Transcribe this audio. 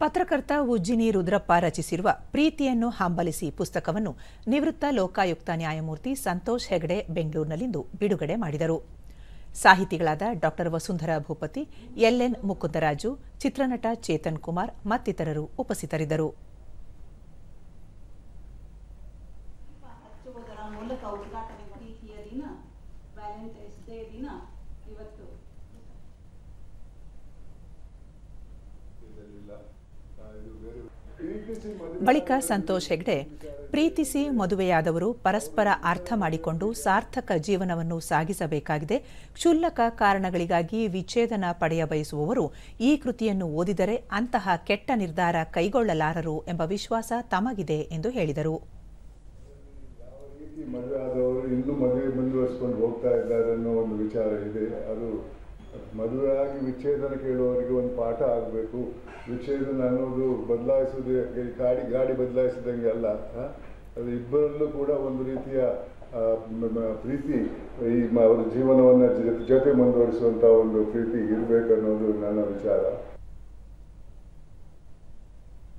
ಪತ್ರಕರ್ತ ಉಜ್ಜಿನಿ ರುದ್ರಪ್ಪ ರಚಿಸಿರುವ ಪ್ರೀತಿಯನ್ನು ಹಂಬಲಿಸಿ ಪುಸ್ತಕವನ್ನು ನಿವೃತ್ತ ಲೋಕಾಯುಕ್ತ ನ್ಯಾಯಮೂರ್ತಿ ಸಂತೋಷ್ ಹೆಗಡೆ ಬೆಂಗಳೂರಿನಲ್ಲಿಂದು ಬಿಡುಗಡೆ ಮಾಡಿದರು. ಸಾಹಿತಿಗಳಾದ ಡಾ ವಸುಂಧರಾ ಭೂಪತಿ, ಎಲ್ಎನ್ ಮುಕುಂದರಾಜು, ಚಿತ್ರನಟ ಚೇತನ್ ಕುಮಾರ್ ಮತ್ತಿತರರು ಉಪಸ್ಥಿತರಿದ್ದರು. ಬಳಿಕ ಸಂತೋಷ್ ಹೆಗ್ಡೆ, ಪ್ರೀತಿಸಿ ಮದುವೆಯಾದವರು ಪರಸ್ಪರ ಅರ್ಥ ಮಾಡಿಕೊಂಡು ಸಾರ್ಥಕ ಜೀವನವನ್ನು ಸಾಗಿಸಬೇಕಾಗಿದೆ. ಕ್ಷುಲ್ಲಕ ಕಾರಣಗಳಿಗಾಗಿ ವಿಚ್ಛೇದನ ಪಡೆಯ ಬಯಸುವವರು ಈ ಕೃತಿಯನ್ನು ಓದಿದರೆ ಅಂತಹ ಕೆಟ್ಟ ನಿರ್ಧಾರ ಕೈಗೊಳ್ಳಲಾರರು ಎಂಬ ವಿಶ್ವಾಸ ತಮಗಿದೆ ಎಂದು ಹೇಳಿದರು. ಮದುವೆ ಆದವರು ಇನ್ನೂ ಮದುವೆ ಮುಂದುವರಿಸಿಕೊಂಡು ಹೋಗ್ತಾ ಇದ್ದಾರೆ ಅನ್ನೋ ಒಂದು ವಿಚಾರ ಇದೆ. ಅದು ಮದುವೆ ಆಗಿ ವಿಚ್ಛೇದನ ಕೇಳುವವರಿಗೆ ಒಂದು ಪಾಠ ಆಗಬೇಕು. ವಿಚ್ಛೇದನ ಅನ್ನೋದು ಬದಲಾಯಿಸೋದು ಗಾಡಿ ಗಾಡಿ ಬದಲಾಯಿಸಿದಂಗೆ ಅಲ್ಲ? ಅದು ಇಬ್ಬರಲ್ಲೂ ಕೂಡ ಒಂದು ರೀತಿಯ ಪ್ರೀತಿ, ಈ ಅವರ ಜೀವನವನ್ನು ಜೊತೆ ಮುಂದುವರಿಸುವಂಥ ಒಂದು ಪ್ರೀತಿ ಇರಬೇಕನ್ನೋದು ನನ್ನ ವಿಚಾರ.